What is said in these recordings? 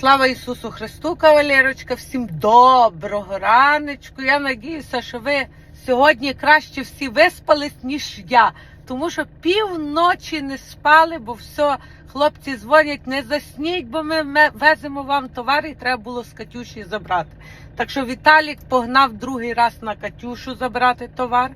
Слава Ісусу Христу, кавалерочка, всім доброго раночку. Я надіюся, що ви сьогодні краще всі виспались, ніж я. Тому що півночі не спали, бо все, хлопці дзвонять, не засніть, бо ми веземо вам товар і треба було з Катюші забрати. Так що Віталік погнав другий раз на Катюшу забрати товар.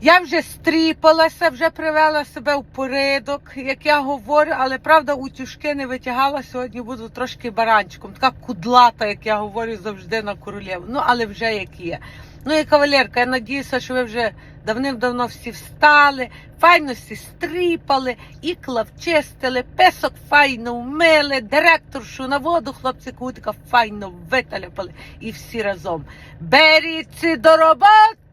Я вже стріпалася, вже привела себе в порядок, як я говорю, але правда утюжки не витягала. Сьогодні буду трошки баранчиком. Така кудлата, як я говорю завжди на королеву. Ну, але вже як є. Ну і кавалерка, я надіюся, що ви вже давним-давно всі встали, файно всі стріпали, ікла вчистили, песок файно вмили, директоршу на воду, хлопці кутика файно виталяпали і всі разом. Беріться до роботи!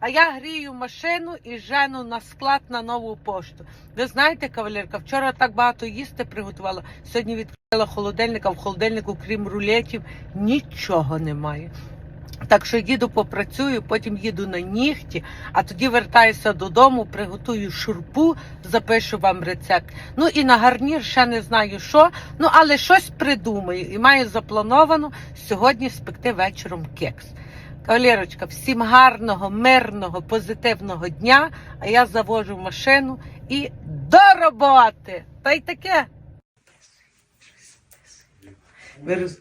А я грію машину і жену на склад на нову пошту. Ви знаєте, кавалерка, вчора так багато їсти приготувала. Сьогодні відкрила холодильника. В холодильнику, крім рулетів, нічого немає. Так що їду попрацюю, потім їду на нігті, а тоді вертаюся додому, приготую шурпу, запишу вам рецепт. Ну і на гарнір ще не знаю що, ну але щось придумаю і маю заплановано сьогодні спекти вечором кекс. Кавалерочка, всім гарного, мирного, позитивного дня. А я завожу машину і до роботи. Та й таке. Ви роз-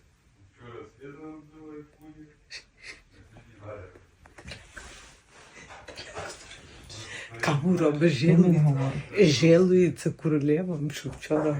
Кому робить жилу? Жилується королевам, що вчора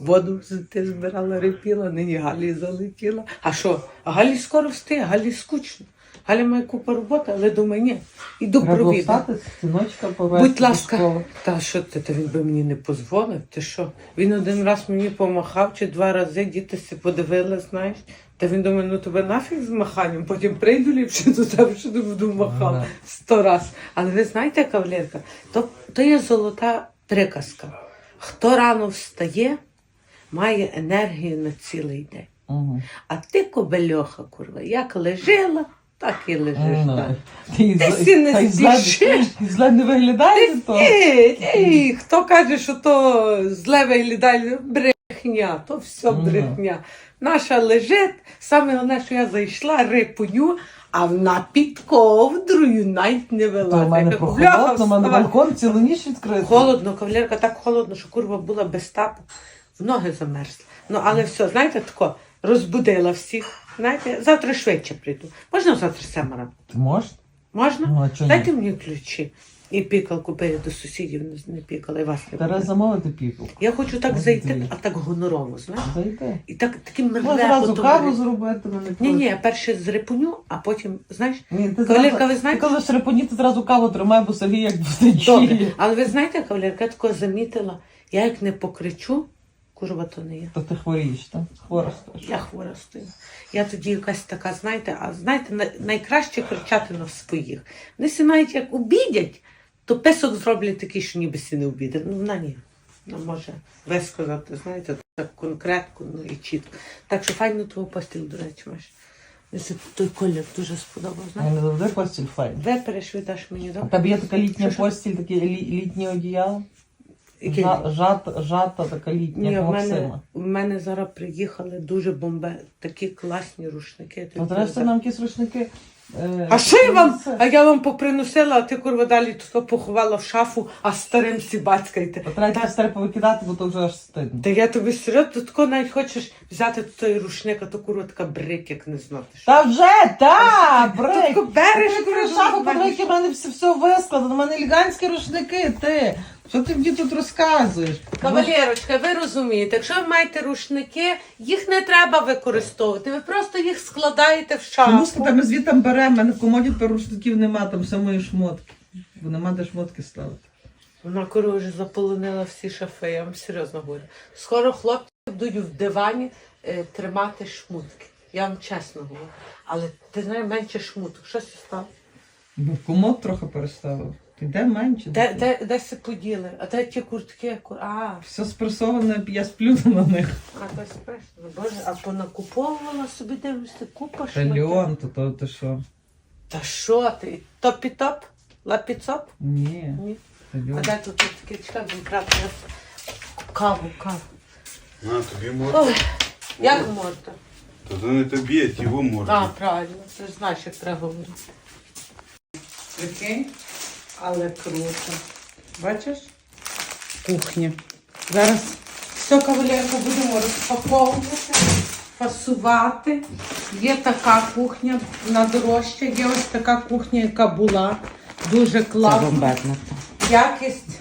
воду ти збирала, репіла, нині Галі залетіла. А що? А Галі скоро встає, Галі скучно. Галя має купу роботи, але думаю, ні, іду провідати. встати, повезти Будь ласка, та що ти, та він би мені не дозволив? Ти що? Він один раз мені помахав чи два рази, діти си подивили, знаєш. Та він думає, ну тебе нафіг з маханням, потім прийду ліпше до тебе, що не буду махав сто раз. Але ви знаєте, кавалерка, то, то є золота приказка. Хто рано встає, має енергію на цілий день. Мгм. А ти, кобельоха, курва, як лежила, так і лежиш. Ну. Ти не спішиш. зле не виглядає то. Ні, ні, хто каже, що то зле виглядає, брехня, то все Мгм. брехня. Наша лежить, саме головне, що я зайшла, рипуню, а вона під ковдрою навіть не вела. То в мене Така, прохолодно, в мене вставай. балкон цілу ніч відкритий. Холодно, кавалерка, так холодно, що курва була без тапу, в ноги замерзли. Ну, але все, знаєте, тако, розбудила всіх. Знаєте, завтра швидше прийду. Можна завтра семеро? Ти можеш? Можна? Ну, а чого Дайте ні? мені ключі. І пікалку бери до сусідів, не, не пікала, і вас не буде. замовити піку. Я хочу так Ой, зайти, ти. а так гонорово, знаєш? Зайди. І так таким Можна зразу каву зробити. мене Ні, ні, я перше зрепуню, а потім, знаєш, Ні, ти Кавалерка, зразу, ви знаєте- ти кажеш репоні, ти зразу каву тримай, бо Сергій як буде добре. Але ви знаєте, кавалерка, я такого замітила, я як не покричу, курва, то не я. То ти хворієш, так? Хвора стаєш. Я хвора стою. Я тоді якась така, знаєте, а знаєте, найкраще кричати на своїх. Вони всі навіть як обідять, то песок зроблять такий, що ніби сі не обідать. Ну, вона ні. Вона може висказати, знаєте, так конкретно, ну і чітко. Так що файно твою постіль, до речі, маєш. Це той колір дуже сподобав. Знаєш? Мене завжди постіль файна. Випереш, віддаш мені, добре? тебе є така літня постіль, таке лі- літнє одіяло? Який? Жа- Жата, жата така літня, Ні, в мене, Максима. в мене зараз приїхали дуже бомбе, такі класні рушники. От решта нам якісь рушники. е, А що я вам? А я вам поприносила, а ти курва далі тут поховала в шафу, а старим сібацькайте. От Треба старе повикидати, бо то вже аж стидно. Та я тобі серйозно, ти тако навіть хочеш взяти той рушник, а то курва така брик, як не знати. що. Та вже, та, Ти брейк. тако береш, Ти курва, шафу подивись, в мене все, все вискладено, в мене елегантські рушники, ти. Що ти мені тут розказуєш? Кавалерочка, ви розумієте, якщо ви маєте рушники, їх не треба використовувати. Ви просто їх складаєте в Чому шафу. ми звідти беремо? Мене в комоді тепер рушників нема, там все мої шмотки. Бо нема де шмотки ставити. Вона вже заполонила всі шафи, я вам серйозно говорю. Скоро хлопці будуть в дивані е, тримати шмутки. Я вам чесно говорю. Але ти знаєш, менше шмуток. Що це стало? Бо комод трохи переставив. Де менше? Де, де, де се поділи? А де ті куртки? Ку- А, Все спресоване, я сплю на них. а то спешно. Боже, а понакуповувала собі дивишся, купа Та шматів. Леон, то, то ти що? Та що ти? Топі-топ? Лапі-цоп? Ні. Ні. Та А де тут таке чекай, кратко. Каву, каву. На, тобі можна. Ой, Як морда? То це не тобі, а його А, можна. правильно, ти ж знаєш, як треба говорити. Прикинь, але круто. Бачиш? Кухня. Зараз все, кавалерка, будемо розпаковувати, фасувати. Є така кухня на дорожче, є ось така кухня, яка була. Дуже класна. Якість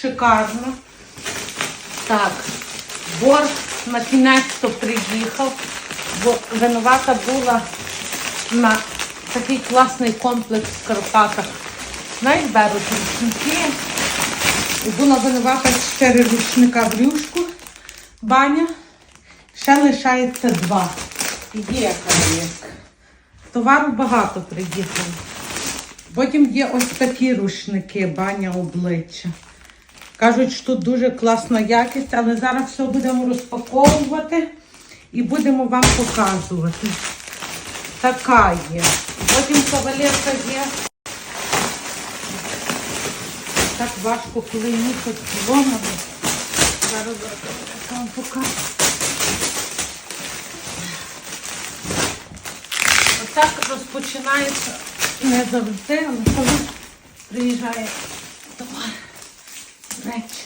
шикарна. Так, борг на кінець-то приїхав, бо винувата була на такий класний комплекс в Карпатах. Знаєш, беруть рушники. І була винувата чотири рушника в рюшку, баня. Ще лишається два. Є кавалерка. Товару багато приїхало. Потім є ось такі рушники, баня обличчя. Кажуть, що тут дуже класна якість, але зараз все будемо розпаковувати і будемо вам показувати. Така є. Потім кавалерка є. Так важко, коли їхати зломано. Зараз я вам покажу. Отак розпочинається не завжди, але коли приїжджає товар. Речі.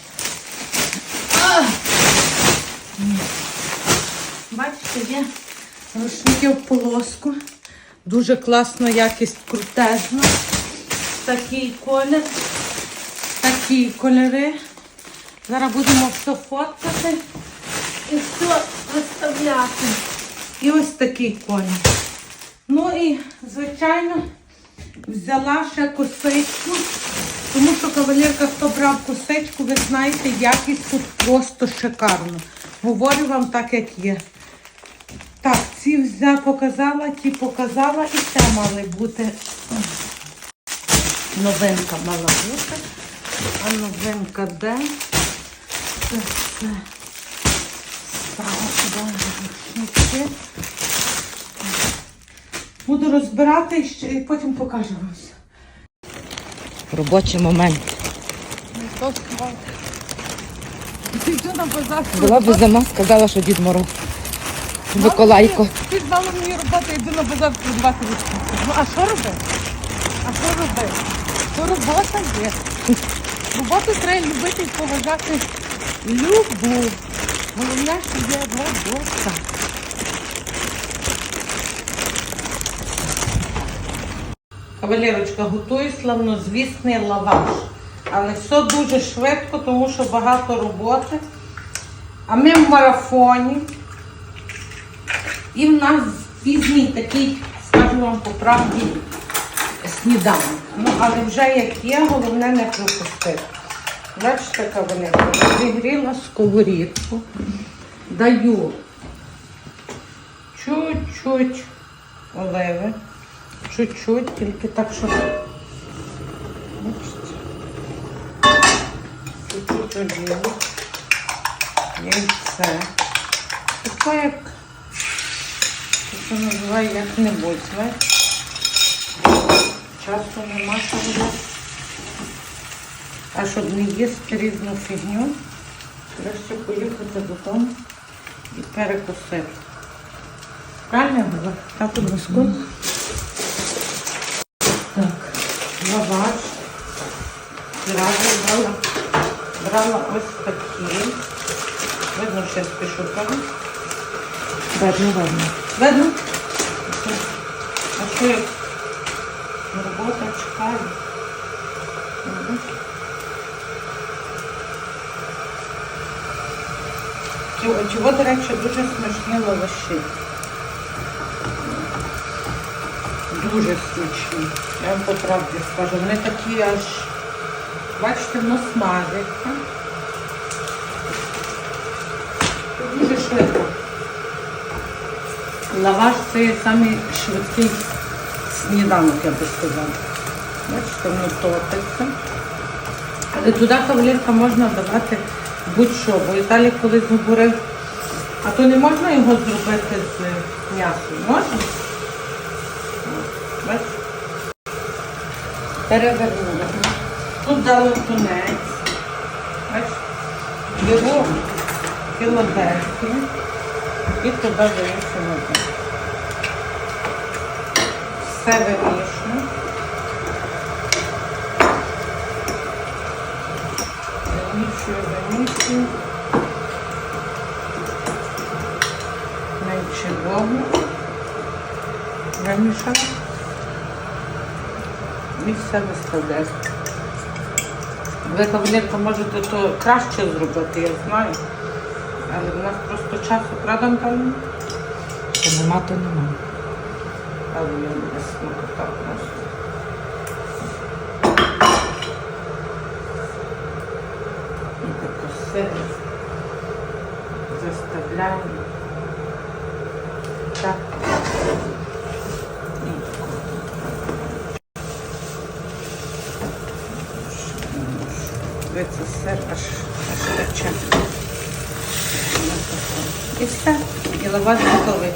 Бачите, є рушники в полоску. Дуже класна якість, крутезна. Такий колір, такі кольори. Зараз будемо все фоткати і все виставляти. І ось такий колір. Ну і, звичайно, взяла ще косичку, тому що кавалерка, хто брав косичку, ви знаєте, якість тут просто шикарна. Говорю вам так, як є. Так, ці взя показала, ті показала і ще мали бути. Новинка мала бути. А новинка де? Це все. Стало сюди рушники. Буду розбирати і потім покажу вам. Робочий момент. Була б зима, сказала, що Дід Мороз. Миколайко. Ти ж дала мені роботу, йду на базар продавати рушники. Ну а що робити? А що робити? То робота є. Роботу треба любити і поважати. Люблю. Головне, що є робота. Кавалерочка, готую славнозвісний лаваш. Але все дуже швидко, тому що багато роботи. А ми в марафоні. І в нас пізній такий, скажу вам по правді, сніданок. Ну, але вже як є, головне не пропустити. Бачите, кавалерка, зігріла сковорідку, даю чуть-чуть оливи, чуть-чуть, тільки так, щоб чуть-чуть олії, яйце. Таке як це називає як-небудь, знаєте. Часу нема що. А щоб не їсти різну фігню, краще поїхати додому і перекусити. Правильно я говорю? Так, у носку. Так, лаваш. Зразу брала, брала ось такі. Видно, що я спішу, правда? Видно, видно. Видно? А що як робота чекає? Чого, до речі, дуже смачні лаваші. Дуже смачні. Я вам по правді скажу. Вони такі аж, бачите, воно смажиться. Дуже швидко. Лаваш це самий швидкий сніданок, я би сказала. Бачите, воно топиться. Але туди кавалерка можна давати будь-що, бо Віталій колись говорив, а то не можна його зробити з м'ясом. Можна? Бачите? Перевернули. Тут дали тунець. Бачите? Його Філадельфія. І туди вимішуємо. Все вимішуємо. Вимішую, вимішую. Менше довго. Вимішала. І все виставляю. Ви, кавалерка, можете то краще зробити, я знаю. Але в нас просто часу, правда, Наталя? Та нема, то нема. Але я не смакота просто. І тако сир заставляємо. Так. Тако. Це сир аж, аж тече. І все. І лаваш готовий.